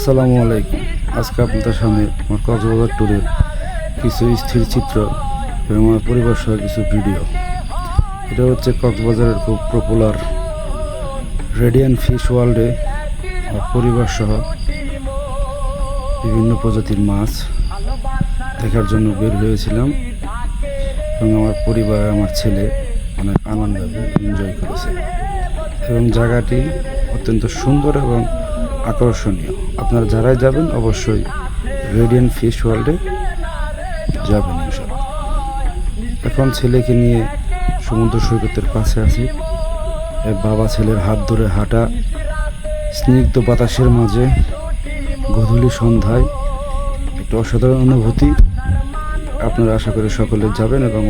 আসসালামু আলাইকুম। আজকে আপনাদের সামনে আমার কক্সবাজার ট্যুরের কিছু স্থির চিত্র এবং আমার পরিবার সহ কিছু ভিডিও। এটা হচ্ছে কক্সবাজারের খুব পপুলার রেডিয়ান ফিশ ওয়ার্ল্ডে পরিবার সহ বিভিন্ন প্রজাতির মাছ দেখার জন্য বের হয়েছিলাম এবং আমার পরিবার, আমার ছেলে অনেক আনন্দ এনজয় করেছে। এবং জায়গাটি অত্যন্ত সুন্দর এবং আকর্ষণীয়। আপনারা যারাই যাবেন, অবশ্যই রেডিয়ান ফিশ ওয়ার্ল্ডে যাবেন এখন ছেলেকে নিয়ে সমুদ্র সৈকতের পাশে আছি। বাবা ছেলের হাত ধরে হাঁটা, স্নিগ্ধ বাতাসের মাঝে গধূলি সন্ধ্যায়। একটা অসাধারণ অনুভূতি। আপনারা আশা করি সকলে যাবেন এবং